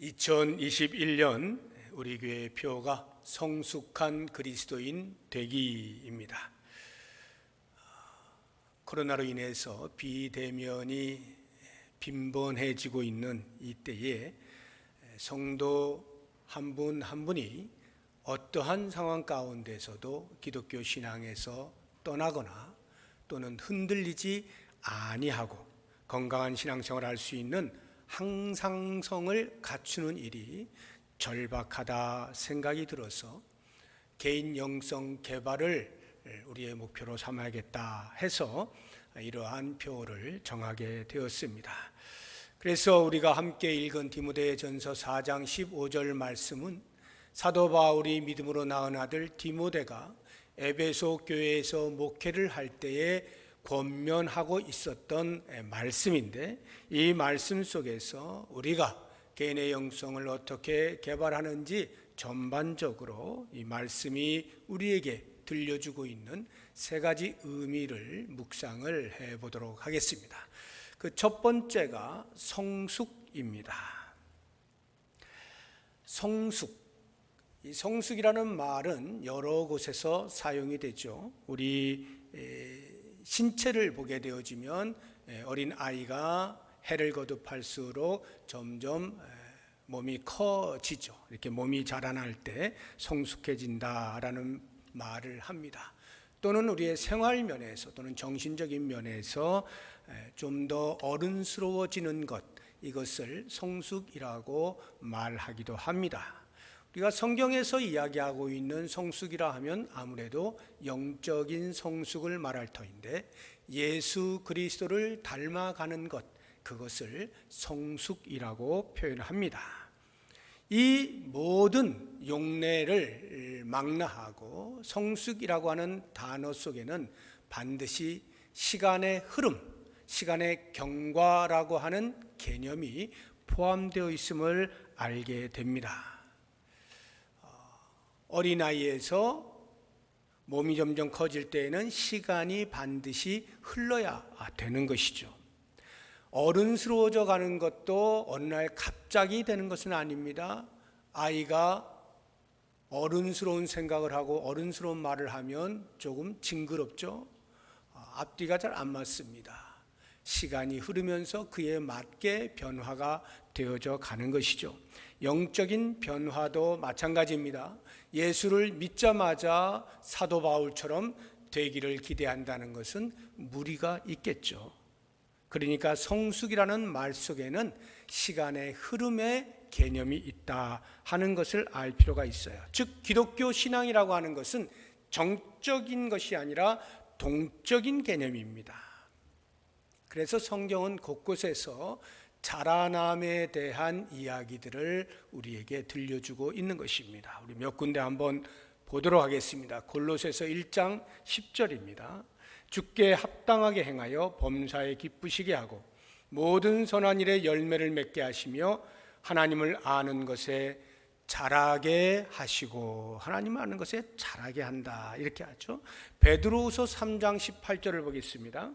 2021년 우리 교회의 표가 성숙한 그리스도인 되기입니다. 코로나로 인해서 비대면이 빈번해지고 있는 이때에 성도 한 분한 분이 어떠한 상황 가운데서도 기독교 신앙에서 떠나거나 또는 흔들리지 아니하고 건강한 신앙생활을 할수 있는 항상성을 갖추는 일이 절박하다 생각이 들어서 개인 영성 개발을 우리의 목표로 삼아야겠다 해서 이러한 표를 정하게 되었습니다. 그래서 우리가 함께 읽은 디모데전서 4장 15절 말씀은 사도 바울이 믿음으로 낳은 아들 디모데가 에베소 교회에서 목회를 할 때에 권면하고 있었던 말씀인데 이 말씀 속에서 우리가 개인의 영성을 어떻게 개발하는지 전반적으로 이 말씀이 우리에게 들려주고 있는 세 가지 의미를 묵상을 해 보도록 하겠습니다. 그 첫 번째가 성숙입니다. 성숙. 이 성숙이라는 말은 여러 곳에서 사용이 되죠. 우리 신체를 보게 되어지면 어린 아이가 해를 거듭할수록 점점 몸이 커지죠. 이렇게 몸이 자라날 때 성숙해진다라는 말을 합니다. 또는 우리의 생활 면에서 또는 정신적인 면에서 좀 더 어른스러워지는 것 이것을 성숙이라고 말하기도 합니다. 우리가 성경에서 이야기하고 있는 성숙이라 하면 아무래도 영적인 성숙을 말할 터인데 예수 그리스도를 닮아가는 것 그것을 성숙이라고 표현합니다. 이 모든 용례를 망라하고 성숙이라고 하는 단어 속에는 반드시 시간의 흐름, 시간의 경과라고 하는 개념이 포함되어 있음을 알게 됩니다. 어린아이에서 몸이 점점 커질 때에는 시간이 반드시 흘러야 되는 것이죠. 어른스러워져 가는 것도 어느 날 갑자기 되는 것은 아닙니다. 아이가 어른스러운 생각을 하고 어른스러운 말을 하면 조금 징그럽죠. 앞뒤가 잘 안 맞습니다. 시간이 흐르면서 그에 맞게 변화가 되어져 가는 것이죠. 영적인 변화도 마찬가지입니다. 예수를 믿자마자 사도 바울처럼 되기를 기대한다는 것은 무리가 있겠죠. 그러니까 성숙이라는 말 속에는 시간의 흐름의 개념이 있다 하는 것을 알 필요가 있어요. 즉, 기독교 신앙이라고 하는 것은 정적인 것이 아니라 동적인 개념입니다. 그래서 성경은 곳곳에서 자라남에 대한 이야기들을 우리에게 들려주고 있는 것입니다. 우리 몇 군데 한번 보도록 하겠습니다. 골로새서 1장 10절입니다. 주께 합당하게 행하여 범사에 기쁘시게 하고 모든 선한 일에 열매를 맺게 하시며 하나님을 아는 것에 자라게 하시고 하나님 아는 것에 자라게 한다 이렇게 하죠. 베드로후서 3장 18절을 보겠습니다.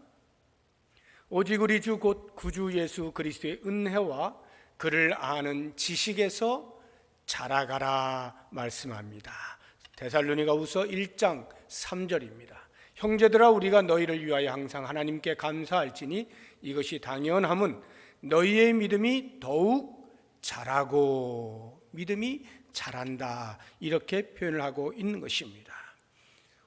오직 우리 주 곧 구주 예수 그리스도의 은혜와 그를 아는 지식에서 자라가라 말씀합니다. 데살로니가 우서 1장 3절입니다. 형제들아 우리가 너희를 위하여 항상 하나님께 감사할지니 이것이 당연함은 너희의 믿음이 더욱 자라고 믿음이 자란다 이렇게 표현을 하고 있는 것입니다.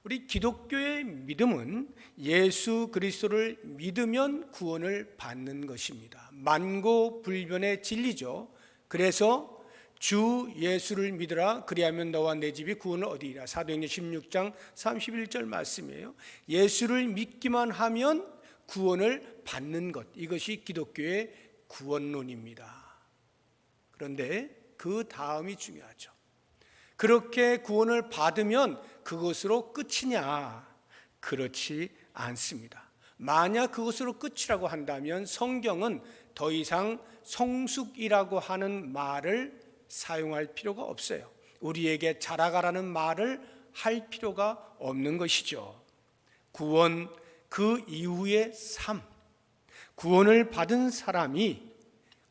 우리 기독교의 믿음은 예수 그리스도를 믿으면 구원을 받는 것입니다. 만고 불변의 진리죠. 그래서 주 예수를 믿으라 그리하면 너와 내 집이 구원을 얻으리라. 사도행전 16장 31절 말씀이에요. 예수를 믿기만 하면 구원을 받는 것. 이것이 기독교의 구원론입니다. 그런데 그 다음이 중요하죠. 그렇게 구원을 받으면 그것으로 끝이냐? 그렇지 않습니다. 만약 그것으로 끝이라고 한다면 성경은 더 이상 성숙이라고 하는 말을 사용할 필요가 없어요. 우리에게 자라가라는 말을 할 필요가 없는 것이죠. 구원 그 이후의 삶. 구원을 받은 사람이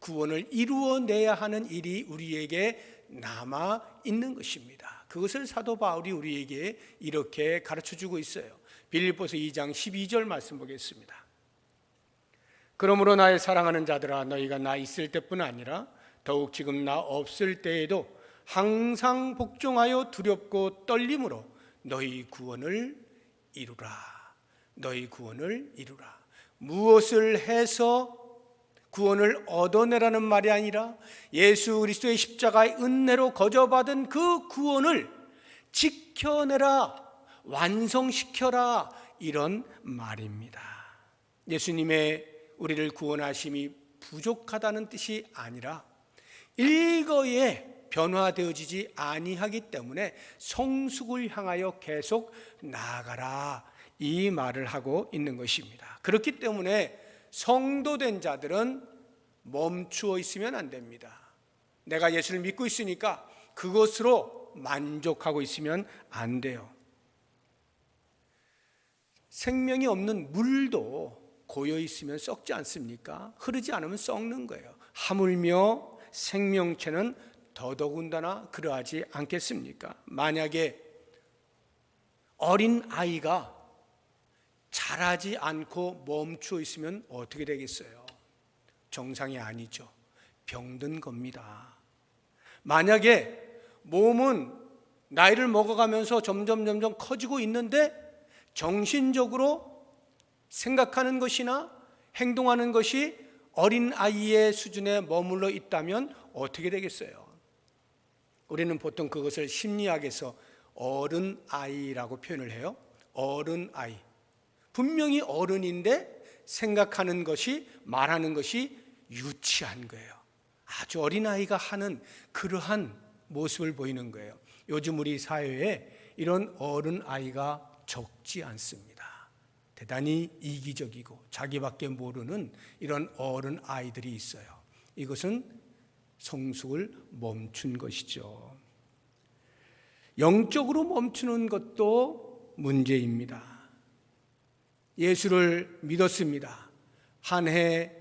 구원을 이루어내야 하는 일이 우리에게 남아 있는 것입니다. 그것을 사도 바울이 우리에게 이렇게 가르쳐 주고 있어요. 빌립보서 2장 12절 말씀 보겠습니다. 그러므로 나의 사랑하는 자들아 너희가 나 있을 때뿐 아니라 더욱 지금 나 없을 때에도 항상 복종하여 두렵고 떨림으로 너희 구원을 이루라. 너희 구원을 이루라. 무엇을 해서 구원을 얻어내라는 말이 아니라 예수 그리스도의 십자가의 은혜로 거저받은 그 구원을 지켜내라, 완성시켜라 이런 말입니다. 예수님의 우리를 구원하심이 부족하다는 뜻이 아니라 일거에 변화되어지지 아니하기 때문에 성숙을 향하여 계속 나아가라 이 말을 하고 있는 것입니다. 그렇기 때문에 성도된 자들은 멈추어 있으면 안 됩니다. 내가 예수를 믿고 있으니까 그것으로 만족하고 있으면 안 돼요. 생명이 없는 물도 고여 있으면 썩지 않습니까? 흐르지 않으면 썩는 거예요. 하물며 생명체는 더더군다나 그러하지 않겠습니까? 만약에 어린 아이가 자라지 않고 멈추어 있으면 어떻게 되겠어요? 정상이 아니죠. 병든 겁니다. 만약에 몸은 나이를 먹어가면서 점점 점점 커지고 있는데 정신적으로 생각하는 것이나 행동하는 것이 어린 아이의 수준에 머물러 있다면 어떻게 되겠어요? 우리는 보통 그것을 심리학에서 어른 아이라고 표현을 해요. 어른 아이. 분명히 어른인데 생각하는 것이 말하는 것이 유치한 거예요. 아주 어린 아이가 하는 그러한 모습을 보이는 거예요. 요즘 우리 사회에 이런 어른 아이가 적지 않습니다. 대단히 이기적이고 자기밖에 모르는 이런 어른 아이들이 있어요. 이것은 성숙을 멈춘 것이죠. 영적으로 멈추는 것도 문제입니다. 예수를 믿었습니다. 한 해,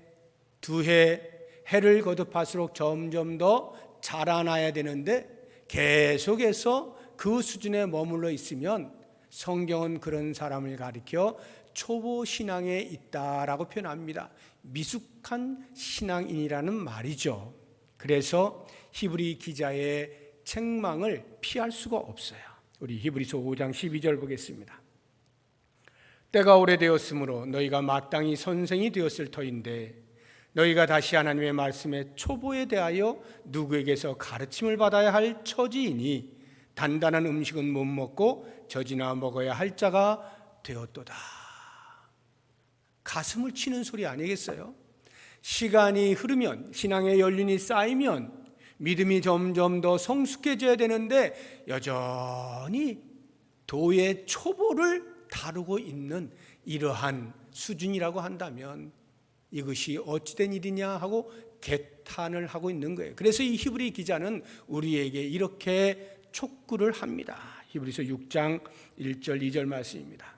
두 해, 해를 거듭할수록 점점 더 자라나야 되는데 계속해서 그 수준에 머물러 있으면 성경은 그런 사람을 가리켜 초보 신앙에 있다라고 표현합니다. 미숙한 신앙인이라는 말이죠. 그래서 히브리 기자의 책망을 피할 수가 없어요. 우리 히브리서 5장 12절 보겠습니다. 때가 오래되었으므로 너희가 마땅히 선생이 되었을 터인데 너희가 다시 하나님의 말씀에 초보에 대하여 누구에게서 가르침을 받아야 할 처지이니 단단한 음식은 못 먹고 젖이나 먹어야 할 자가 되었도다. 가슴을 치는 소리 아니겠어요? 시간이 흐르면 신앙의 연륜이 쌓이면 믿음이 점점 더 성숙해져야 되는데 여전히 도의 초보를 다루고 있는 이러한 수준이라고 한다면 이것이 어찌된 일이냐 하고 개탄을 하고 있는 거예요. 그래서 이 히브리 기자는 우리에게 이렇게 촉구를 합니다. 히브리서 6장 1절 2절 말씀입니다.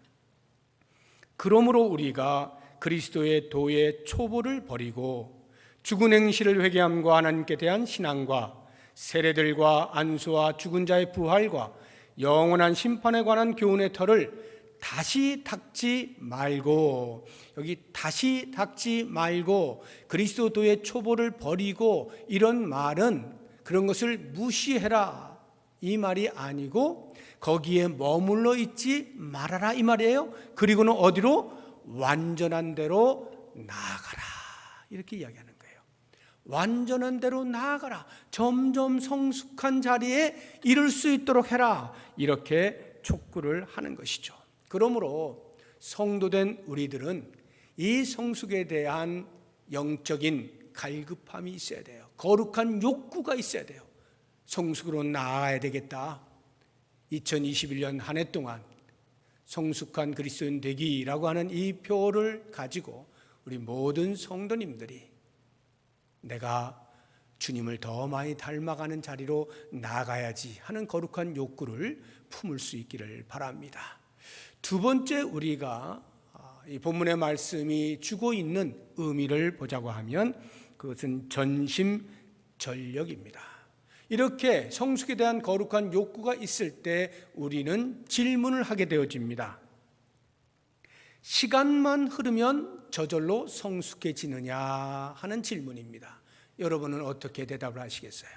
그러므로 우리가 그리스도의 도의 초보를 버리고 죽은 행실을 회개함과 하나님께 대한 신앙과 세례들과 안수와 죽은 자의 부활과 영원한 심판에 관한 교훈의 털을 다시 닦지 말고 여기 다시 닦지 말고 그리스도의 초보를 버리고 이런 말은 그런 것을 무시해라 이 말이 아니고 거기에 머물러 있지 말아라 이 말이에요. 그리고는 어디로 완전한 대로 나아가라 이렇게 이야기하는 거예요. 완전한 대로 나아가라. 점점 성숙한 자리에 이를 수 있도록 해라. 이렇게 촉구를 하는 것이죠. 그러므로 성도된 우리들은 이 성숙에 대한 영적인 갈급함이 있어야 돼요. 거룩한 욕구가 있어야 돼요. 성숙으로 나아가야 되겠다. 2021년 한 해 동안 성숙한 그리스도인 되기라고 하는 이 표를 가지고 우리 모든 성도님들이 내가 주님을 더 많이 닮아가는 자리로 나가야지 하는 거룩한 욕구를 품을 수 있기를 바랍니다. 두 번째 우리가 이 본문의 말씀이 주고 있는 의미를 보자고 하면 그 그것은 전심 전력입니다. 이렇게 성숙에 대한 거룩한 욕구가 있을 때 우리는 질문을 하게 되어집니다. 시간만 흐르면 저절로 성숙해지느냐 하는 질문입니다. 여러분은 어떻게 대답을 하시겠어요?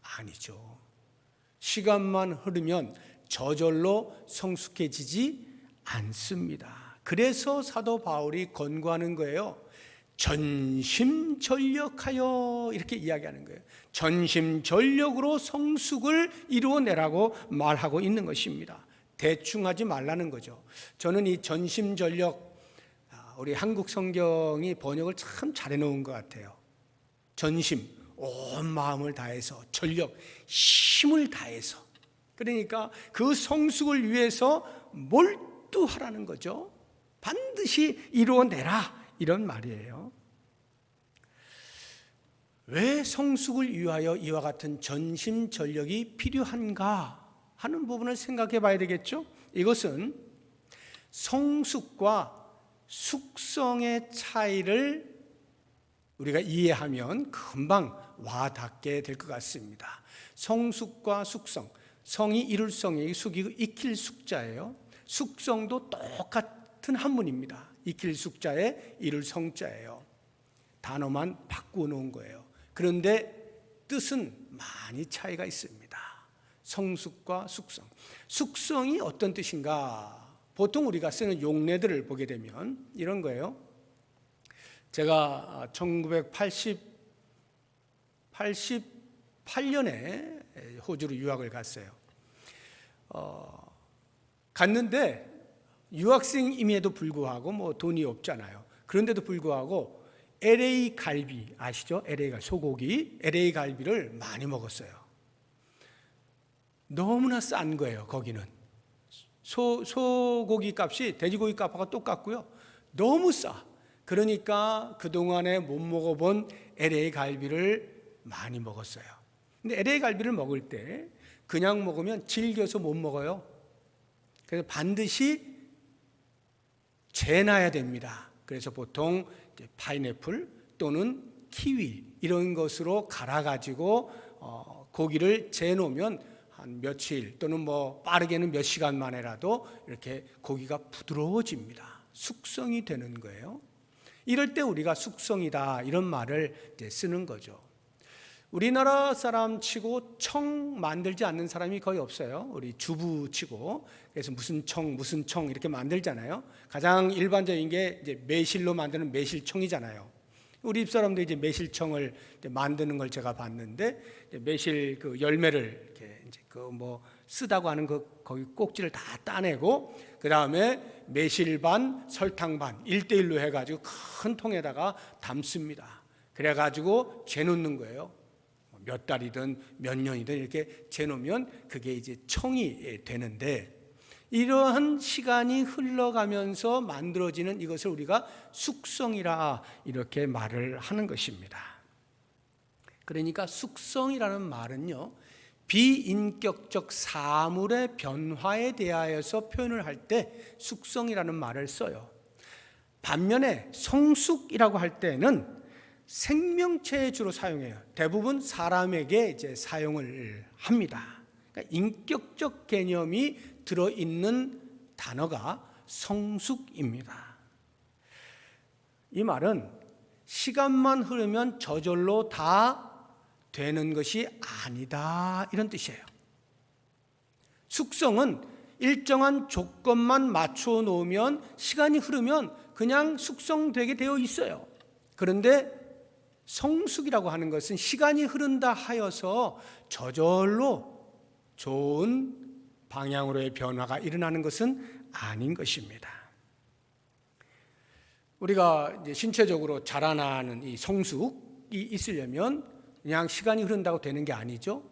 아니죠. 시간만 흐르면 저절로 성숙해지지 않습니다. 그래서 사도 바울이 권고하는 거예요. 전심전력하여 이렇게 이야기하는 거예요. 전심전력으로 성숙을 이루어내라고 말하고 있는 것입니다. 대충 하지 말라는 거죠. 저는 이 전심전력 아, 우리 한국 성경이 번역을 참 잘해 놓은 것 같아요. 전심 온 마음을 다해서 전력 힘을 다해서 그러니까 그 성숙을 위해서 몰두하라는 거죠. 반드시 이루어내라 이런 말이에요. 왜 성숙을 위하여 이와 같은 전심 전력이 필요한가 하는 부분을 생각해 봐야 되겠죠? 이것은 성숙과 숙성의 차이를 우리가 이해하면 금방 와 닿게 될 것 같습니다. 성숙과 숙성, 성이 이룰 성이 숙이 익힐 숙자예요. 숙성도 똑같은 한문입니다. 익힐 숙자에 이룰 성자예요. 단어만 바꾸어 놓은 거예요. 그런데 뜻은 많이 차이가 있습니다. 성숙과 숙성. 숙성이 어떤 뜻인가? 보통 우리가 쓰는 용례들을 보게 되면 이런 거예요. 제가 1980 88년에 호주로 유학을 갔어요. 어, 갔는데 유학생임에도 불구하고 뭐 돈이 없잖아요. 그런데도 불구하고 LA 갈비 아시죠? LA 갈 소고기, LA 갈비를 많이 먹었어요. 너무나 싼 거예요. 거기는 소 소고기 값이 돼지고기 값하고 똑같고요. 너무 싸. 그러니까 그 동안에 못 먹어본 LA 갈비를 많이 먹었어요. 근데 LA 갈비를 먹을 때 그냥 먹으면 질겨서 못 먹어요. 그래서 반드시 재놔야 됩니다. 그래서 보통 파인애플 또는 키위 이런 것으로 갈아 가지고 어, 고기를 재놓으면 한 며칠 또는 뭐 빠르게는 몇 시간 만에라도 이렇게 고기가 부드러워집니다. 숙성이 되는 거예요. 이럴 때 우리가 숙성이다 이런 말을 쓰는 거죠. 우리나라 사람 치고 청 만들지 않는 사람이 거의 없어요. 우리 주부 치고 그래서 무슨 청 무슨 청 이렇게 만들잖아요. 가장 일반적인 게 이제 매실로 만드는 매실청이잖아요. 우리 집 사람도 이제 매실청을 이제 만드는 걸 제가 봤는데 매실 그 열매를 이렇게 이제 그 뭐 쓰다고 하는 그 거기 꼭지를 다 따내고 그 다음에 매실 반 설탕 반 1대1로 해가지고 큰 통에다가 담습니다. 그래가지고 재놓는 거예요. 몇 달이든 몇 년이든 이렇게 재놓으면 그게 이제 청이 되는데 이러한 시간이 흘러가면서 만들어지는 이것을 우리가 숙성이라 이렇게 말을 하는 것입니다. 그러니까 숙성이라는 말은요, 비인격적 사물의 변화에 대하여서 표현을 할 때 숙성이라는 말을 써요. 반면에 성숙이라고 할 때는 생명체에 주로 사용해요. 대부분 사람에게 이제 사용을 합니다. 그러니까 인격적 개념이 들어 있는 단어가 성숙입니다. 이 말은 시간만 흐르면 저절로 다 되는 것이 아니다 이런 뜻이에요. 숙성은 일정한 조건만 맞춰 놓으면 시간이 흐르면 그냥 숙성되게 되어 있어요. 그런데 성숙이라고 하는 것은 시간이 흐른다 하여서 저절로 좋은 방향으로의 변화가 일어나는 것은 아닌 것입니다. 우리가 신체적으로 자라나는 이 성숙이 있으려면 그냥 시간이 흐른다고 되는 게 아니죠.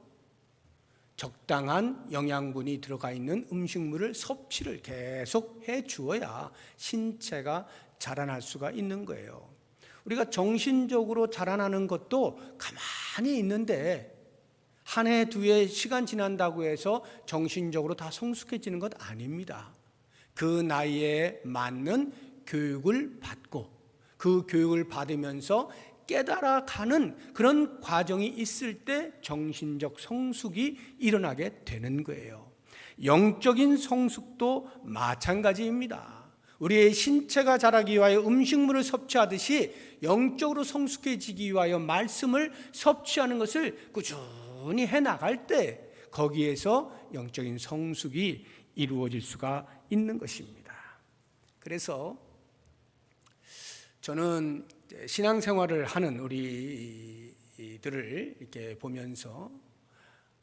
적당한 영양분이 들어가 있는 음식물을 섭취를 계속 해 주어야 신체가 자라날 수가 있는 거예요. 우리가 정신적으로 자라나는 것도 가만히 있는데 한 해, 두 해 시간 지난다고 해서 정신적으로 다 성숙해지는 것 아닙니다. 그 나이에 맞는 교육을 받고 그그 교육을 받으면서 깨달아 가는 그런 과정이 있을 때 정신적 성숙이 일어나게 되는 거예요. 영적인 성숙도 마찬가지입니다. 우리의 신체가 자라기 위하여 음식물을 섭취하듯이 영적으로 성숙해지기 위하여 말씀을 섭취하는 것을 꾸준히 해 나갈 때 거기에서 영적인 성숙이 이루어질 수가 있는 것입니다. 그래서 저는 신앙생활을 하는 우리들을 이렇게 보면서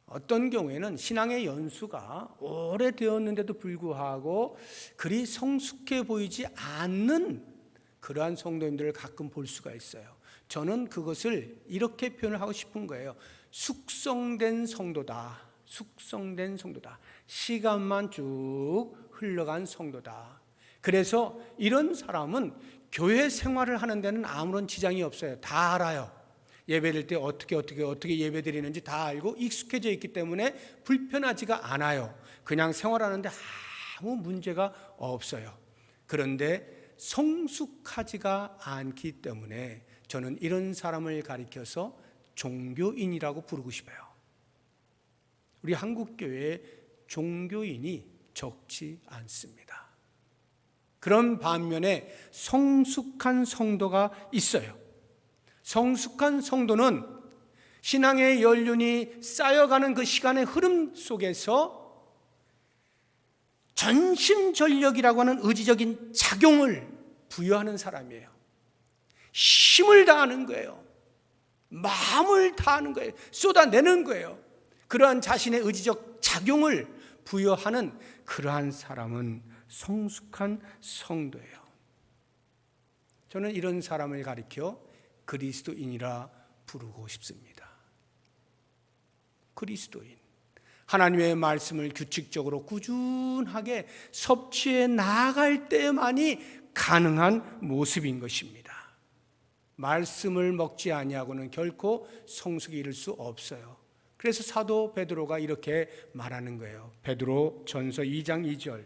어떤 경우에는 신앙의 연수가 오래되었는데도 불구하고 그리 성숙해 보이지 않는 그러한 성도님들을 가끔 볼 수가 있어요. 저는 그것을 이렇게 표현을 하고 싶은 거예요. 숙성된 성도다. 숙성된 성도다. 시간만 쭉 흘러간 성도다. 그래서 이런 사람은 교회 생활을 하는 데는 아무런 지장이 없어요. 다 알아요. 예배드릴 때 어떻게 어떻게 어떻게 예배드리는지 다 알고 익숙해져 있기 때문에 불편하지가 않아요. 그냥 생활하는데 아무 문제가 없어요. 그런데 성숙하지가 않기 때문에 저는 이런 사람을 가리켜서 종교인이라고 부르고 싶어요. 우리 한국 교회에 종교인이 적지 않습니다. 그런 반면에 성숙한 성도가 있어요. 성숙한 성도는 신앙의 연륜이 쌓여가는 그 시간의 흐름 속에서 전심전력이라고 하는 의지적인 작용을 부여하는 사람이에요. 힘을 다하는 거예요. 마음을 다하는 거예요. 쏟아내는 거예요. 그러한 자신의 의지적 작용을 부여하는 그러한 사람은 성숙한 성도예요. 저는 이런 사람을 가리켜 그리스도인이라 부르고 싶습니다. 그리스도인. 하나님의 말씀을 규칙적으로 꾸준하게 섭취해 나갈 때만이 가능한 모습인 것입니다. 말씀을 먹지 아니하고는 결코 성숙이 이룰 수 없어요. 그래서 사도 베드로가 이렇게 말하는 거예요. 베드로 전서 2장 2절.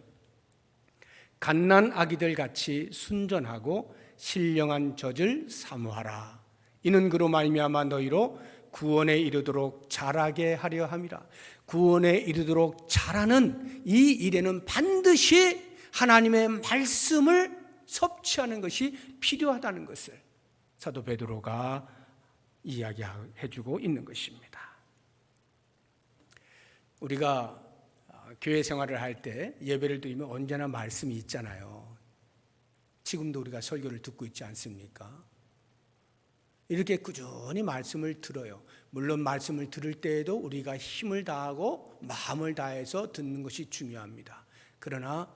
갓난 아기들 같이 순전하고 신령한 젖을 사모하라. 이는 그로 말미암아 너희로 구원에 이르도록 자라게 하려 함이라. 구원에 이르도록 자라는 이 일에는 반드시 하나님의 말씀을 섭취하는 것이 필요하다는 것을 사도 베드로가 이야기해 주고 있는 것입니다. 우리가 교회 생활을 할 때 예배를 드리면 언제나 말씀이 있잖아요. 지금도 우리가 설교를 듣고 있지 않습니까? 이렇게 꾸준히 말씀을 들어요. 물론 말씀을 들을 때에도 우리가 힘을 다하고 마음을 다해서 듣는 것이 중요합니다. 그러나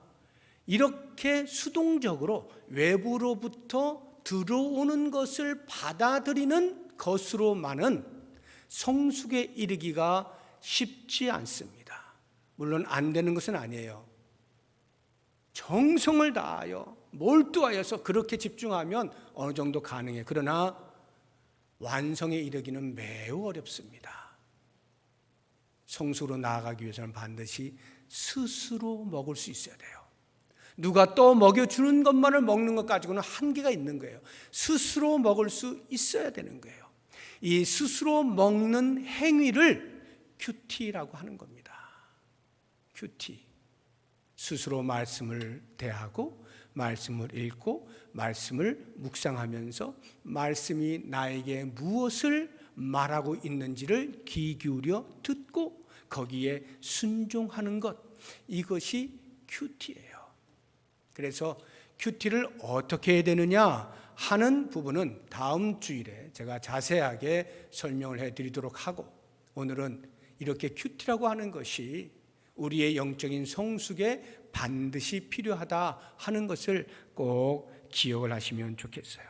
이렇게 수동적으로 외부로부터 들어오는 것을 받아들이는 것으로만은 성숙에 이르기가 쉽지 않습니다. 물론 안 되는 것은 아니에요. 정성을 다하여 몰두하여서 그렇게 집중하면 어느 정도 가능해. 그러나 완성에 이르기는 매우 어렵습니다. 성수로 나아가기 위해서는 반드시 스스로 먹을 수 있어야 돼요. 누가 또 먹여주는 것만을 먹는 것 가지고는 한계가 있는 거예요. 스스로 먹을 수 있어야 되는 거예요. 이 스스로 먹는 행위를 큐티라고 하는 겁니다. 큐티. 스스로 말씀을 대하고 말씀을 읽고 말씀을 묵상하면서 말씀이 나에게 무엇을 말하고 있는지를 귀 기울여 듣고 거기에 순종하는 것 이것이 큐티예요. 그래서 큐티를 어떻게 해야 되느냐 하는 부분은 다음 주일에 제가 자세하게 설명을 해 드리도록 하고 오늘은 이렇게 큐티라고 하는 것이 우리의 영적인 성숙에 반드시 필요하다 하는 것을 꼭 기억을 하시면 좋겠어요.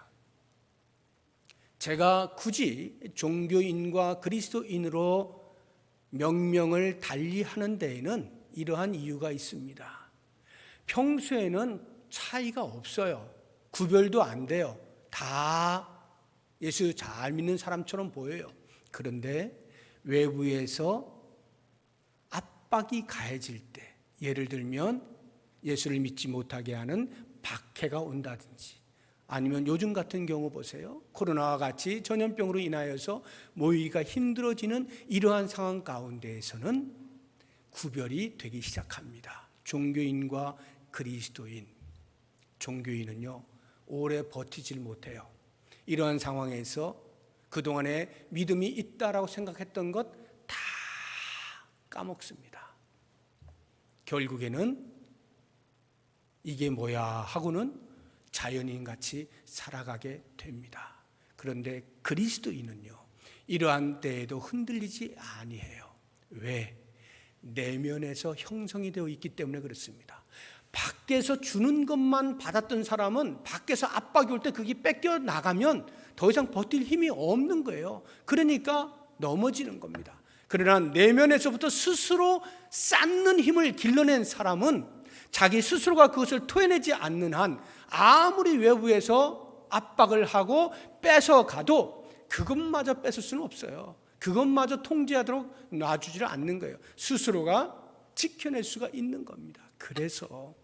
제가 굳이 종교인과 그리스도인으로 명명을 달리 하는 데에는 이러한 이유가 있습니다. 평소에는 차이가 없어요. 구별도 안 돼요. 다 예수 잘 믿는 사람처럼 보여요. 그런데 외부에서 압박이 가해질 때, 예를 들면 예수를 믿지 못하게 하는 박해가 온다든지, 아니면 요즘 같은 경우 보세요. 코로나와 같이 전염병으로 인하여서 모이기가 힘들어지는 이러한 상황 가운데에서는 구별이 되기 시작합니다. 종교인과 그리스도인. 종교인은요, 오래 버티질 못해요. 이러한 상황에서 그동안에 믿음이 있다라고 생각했던 것 다 까먹습니다. 결국에는 이게 뭐야 하고는 자연인 같이 살아가게 됩니다. 그런데 그리스도인은요, 이러한 때에도 흔들리지 아니해요. 왜? 내면에서 형성이 되어 있기 때문에 그렇습니다. 밖에서 주는 것만 받았던 사람은 밖에서 압박이 올 때 그게 뺏겨 나가면 더 이상 버틸 힘이 없는 거예요. 그러니까 넘어지는 겁니다. 그러나 내면에서부터 스스로 쌓는 힘을 길러낸 사람은 자기 스스로가 그것을 토해내지 않는 한 아무리 외부에서 압박을 하고 뺏어가도 그것마저 뺏을 수는 없어요. 그것마저 통제하도록 놔주지를 않는 거예요. 스스로가 지켜낼 수가 있는 겁니다. 그래서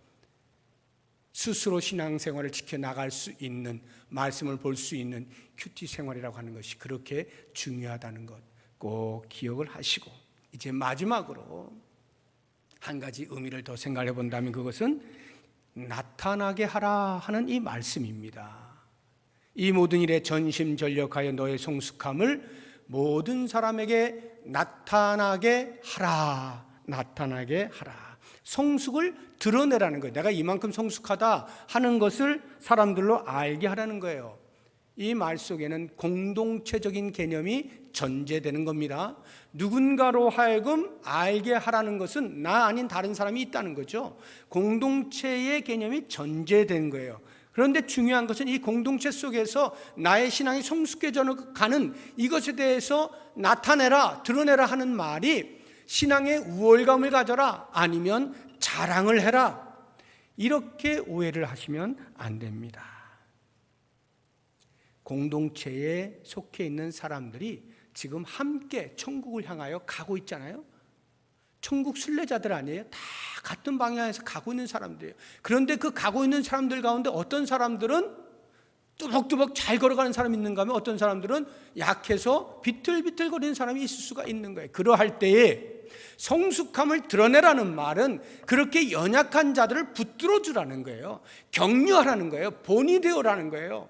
스스로 신앙생활을 지켜나갈 수 있는 말씀을 볼 수 있는 큐티 생활이라고 하는 것이 그렇게 중요하다는 것 꼭 기억을 하시고 이제 마지막으로 한 가지 의미를 더 생각해 본다면 그것은 나타나게 하라 하는 이 말씀입니다. 이 모든 일에 전심전력하여 너의 성숙함을 모든 사람에게 나타나게 하라. 나타나게 하라. 성숙을 드러내라는 거예요. 내가 이만큼 성숙하다 하는 것을 사람들로 알게 하라는 거예요. 이 말 속에는 공동체적인 개념이 전제되는 겁니다. 누군가로 하여금 알게 하라는 것은 나 아닌 다른 사람이 있다는 거죠. 공동체의 개념이 전제된 거예요. 그런데 중요한 것은 이 공동체 속에서 나의 신앙이 성숙해져 가는 이것에 대해서 나타내라, 드러내라 하는 말이 신앙의 우월감을 가져라 아니면 자랑을 해라. 이렇게 오해를 하시면 안 됩니다. 공동체에 속해 있는 사람들이 지금 함께 천국을 향하여 가고 있잖아요. 천국 순례자들 아니에요? 다 같은 방향에서 가고 있는 사람들이에요. 그런데 그 가고 있는 사람들 가운데 어떤 사람들은 뚜벅뚜벅 잘 걸어가는 사람이 있는가 하면 어떤 사람들은 약해서 비틀비틀 거리는 사람이 있을 수가 있는 거예요. 그러할 때에 성숙함을 드러내라는 말은 그렇게 연약한 자들을 붙들어 주라는 거예요. 격려하라는 거예요. 본이 되어라는 거예요.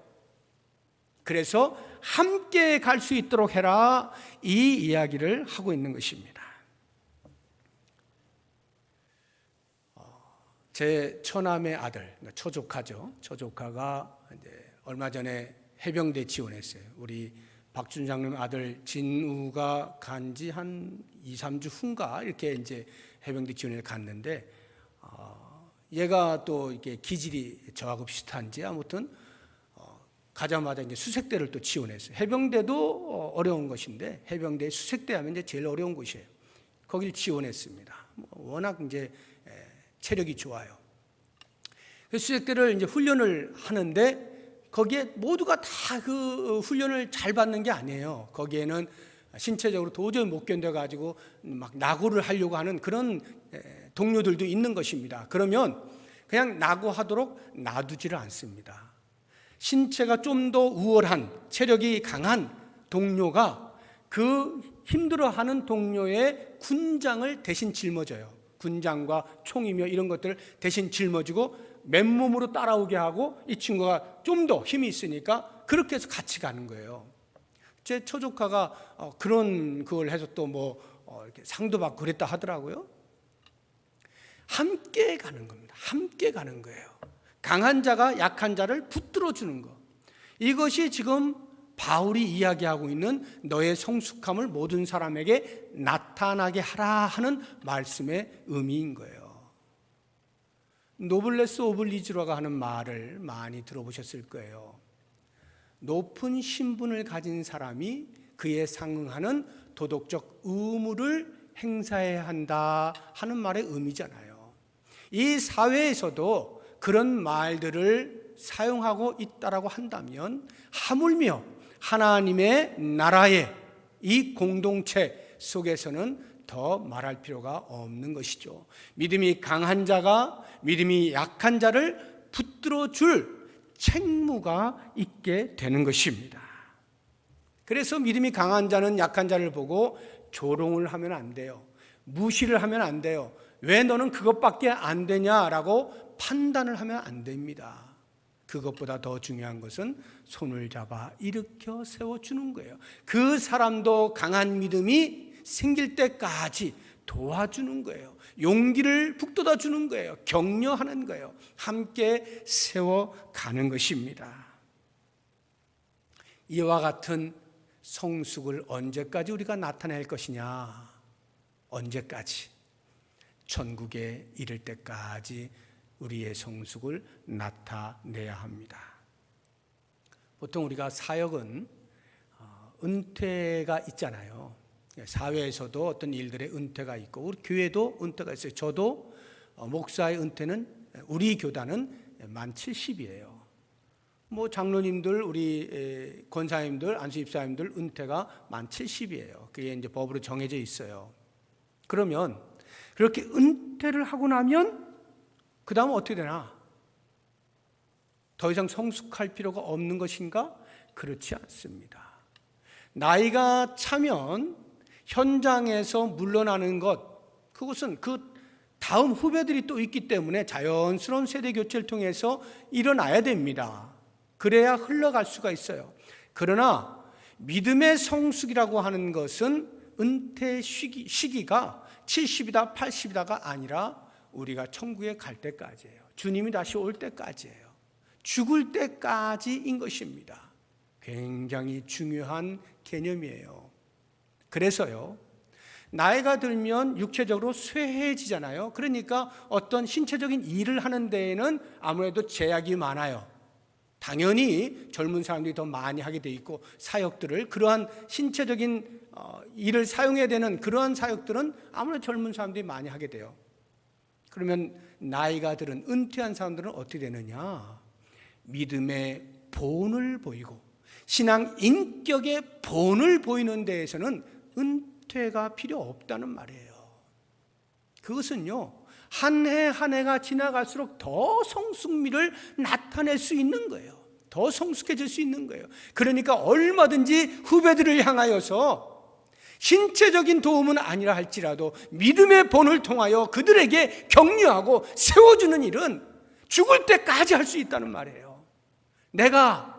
그래서 함께 갈 수 있도록 해라. 이 이야기를 하고 있는 것입니다. 어, 제 처남의 아들. 처조카가 이제 얼마 전에 해병대 지원했어요. 우리 박준 장님 아들 진우가 간 지 한 2, 3주 후인가 이렇게 이제 해병대 지원에 갔는데 어, 얘가 또 이게 기질이 저하고 비슷한지 아무튼 어, 가자마자 이제 수색대를 또 지원했어요. 해병대도 어, 어려운 것인데 해병대 수색대 하면 이제 제일 어려운 곳이에요. 거길 지원했습니다. 뭐 워낙 이제 에, 체력이 좋아요. 그 수색대를 이제 훈련을 하는데 거기에 모두가 다 그 훈련을 잘 받는 게 아니에요. 거기에는 신체적으로 도저히 못 견뎌 가지고 막 낙오를 하려고 하는 그런 동료들도 있는 것입니다. 그러면 그냥 낙오하도록 놔두지를 않습니다. 신체가 좀 더 우월한 체력이 강한 동료가 그 힘들어하는 동료의 군장을 대신 짊어져요. 군장과 총이며 이런 것들을 대신 짊어지고 맨몸으로 따라오게 하고 이 친구가 좀 더 힘이 있으니까 그렇게 해서 같이 가는 거예요. 제 처조카가 어, 그런 그걸 해서 또뭐 어, 상도 받고 그랬다 하더라고요. 함께 가는 겁니다. 함께 가는 거예요. 강한 자가 약한 자를 붙들어 주는 거. 이것이 지금 바울이 이야기하고 있는 너의 성숙함을 모든 사람에게 나타나게 하라 하는 말씀의 의미인 거예요. 노블레스 오블리즈라고 하는 말을 많이 들어보셨을 거예요. 높은 신분을 가진 사람이 그에 상응하는 도덕적 의무를 행사해야 한다 하는 말의 의미잖아요. 이 사회에서도 그런 말들을 사용하고 있다라고 한다면 하물며 하나님의 나라의 이 공동체 속에서는 더 말할 필요가 없는 것이죠. 믿음이 강한 자가 믿음이 약한 자를 붙들어 줄 책무가 있게 되는 것입니다. 그래서 믿음이 강한 자는 약한 자를 보고 조롱을 하면 안 돼요. 무시를 하면 안 돼요. 왜 너는 그것밖에 안 되냐라고 판단을 하면 안 됩니다. 그것보다 더 중요한 것은 손을 잡아 일으켜 세워주는 거예요. 그 사람도 강한 믿음이 생길 때까지 도와주는 거예요. 용기를 북돋아 주는 거예요. 격려하는 거예요. 함께 세워가는 것입니다. 이와 같은 성숙을 언제까지 우리가 나타낼 것이냐? 언제까지? 천국에 이를 때까지 우리의 성숙을 나타내야 합니다. 보통 우리가 사역은 어, 은퇴가 있잖아요. 사회에서도 어떤 일들의 은퇴가 있고 우리 교회도 은퇴가 있어요. 저도 어, 목사의 은퇴는 우리 교단은 만 70이에요. 뭐 장로님들 우리 권사님들 안수 입사님들 은퇴가 만 70이에요. 그게 이제 법으로 정해져 있어요. 그러면 그렇게 은퇴를 하고 나면 그 다음 어떻게 되나? 더 이상 성숙할 필요가 없는 것인가? 그렇지 않습니다. 나이가 차면 현장에서 물러나는 것, 그것은 그 다음 후배들이 또 있기 때문에 자연스러운 세대 교체를 통해서 일어나야 됩니다. 그래야 흘러갈 수가 있어요. 그러나 믿음의 성숙이라고 하는 것은 은퇴 시기, 시기가 70이다, 80이다가 아니라 우리가 천국에 갈 때까지예요. 주님이 다시 올 때까지예요. 죽을 때까지인 것입니다. 굉장히 중요한 개념이에요. 그래서요, 나이가 들면 육체적으로 쇠해지잖아요. 그러니까 어떤 신체적인 일을 하는 데에는 아무래도 제약이 많아요. 당연히 젊은 사람들이 더 많이 하게 돼 있고 사역들을 그러한 신체적인 어, 일을 사용해야 되는 그러한 사역들은 아무래도 젊은 사람들이 많이 하게 돼요. 그러면 나이가 들은 은퇴한 사람들은 어떻게 되느냐? 믿음의 본을 보이고 신앙 인격의 본을 보이는 데에서는 은퇴가 필요 없다는 말이에요. 그것은요. 한 해 한 해가 지나갈수록 더 성숙미를 나타낼 수 있는 거예요. 더 성숙해질 수 있는 거예요. 그러니까 얼마든지 후배들을 향하여서 신체적인 도움은 아니라 할지라도 믿음의 본을 통하여 그들에게 격려하고 세워주는 일은 죽을 때까지 할 수 있다는 말이에요. 내가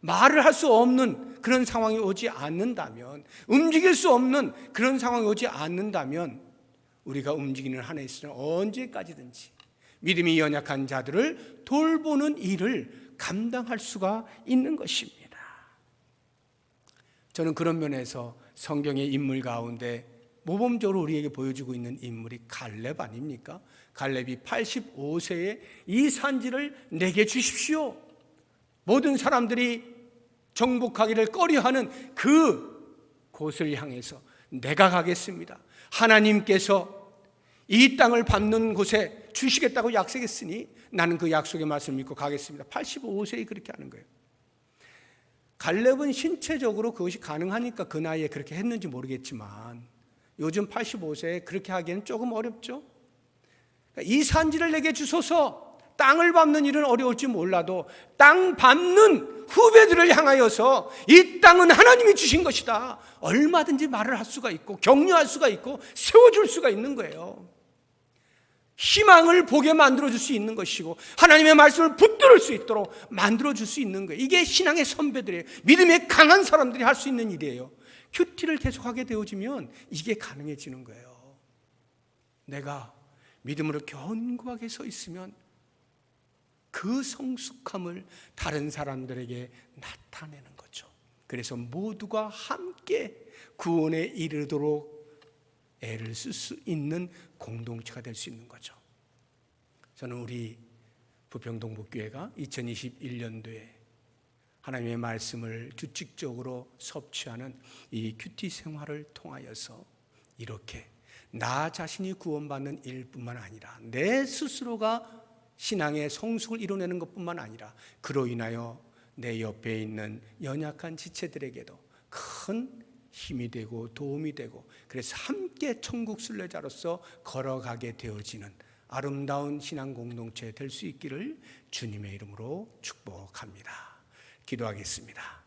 말을 할 수 없는 그런 상황이 오지 않는다면, 움직일 수 없는 그런 상황이 오지 않는다면, 우리가 움직이는 한해 있으면 언제까지든지 믿음이 연약한 자들을 돌보는 일을 감당할 수가 있는 것입니다. 저는 그런 면에서 성경의 인물 가운데 모범적으로 우리에게 보여주고 있는 인물이 갈렙 아닙니까? 갈렙이 85세에 이 산지를 내게 주십시오. 모든 사람들이 정복하기를 꺼려하는 그 곳을 향해서 내가 가겠습니다. 하나님께서 이 땅을 밟는 곳에 주시겠다고 약속했으니 나는 그 약속의 말씀을 믿고 가겠습니다. 85세에 그렇게 하는 거예요. 갈렙은 신체적으로 그것이 가능하니까 그 나이에 그렇게 했는지 모르겠지만 요즘 85세에 그렇게 하기에는 조금 어렵죠. 그러니까 이 산지를 내게 주소서 땅을 밟는 일은 어려울지 몰라도 땅 밟는 후배들을 향하여서 이 땅은 하나님이 주신 것이다. 얼마든지 말을 할 수가 있고 격려할 수가 있고 세워줄 수가 있는 거예요. 희망을 보게 만들어 줄 수 있는 것이고 하나님의 말씀을 붙들을 수 있도록 만들어 줄 수 있는 거예요. 이게 신앙의 선배들이에요. 믿음의 강한 사람들이 할 수 있는 일이에요. 큐티를 계속하게 되어지면 이게 가능해지는 거예요. 내가 믿음으로 견고하게 서 있으면 그 성숙함을 다른 사람들에게 나타내는 거죠. 그래서 모두가 함께 구원에 이르도록 애를 쓸 수 있는 공동체가 될 수 있는 거죠. 저는 우리 부평동북교회가 2021년도에 하나님의 말씀을 규칙적으로 섭취하는 이 큐티 생활을 통하여서 이렇게 나 자신이 구원받는 일뿐만 아니라 내 스스로가 신앙의 성숙을 이뤄내는 것뿐만 아니라 그로 인하여 내 옆에 있는 연약한 지체들에게도 큰 힘이 되고 도움이 되고 그래서 함께 천국 순례자로서 걸어가게 되어지는 아름다운 신앙 공동체 될 수 있기를 주님의 이름으로 축복합니다. 기도하겠습니다.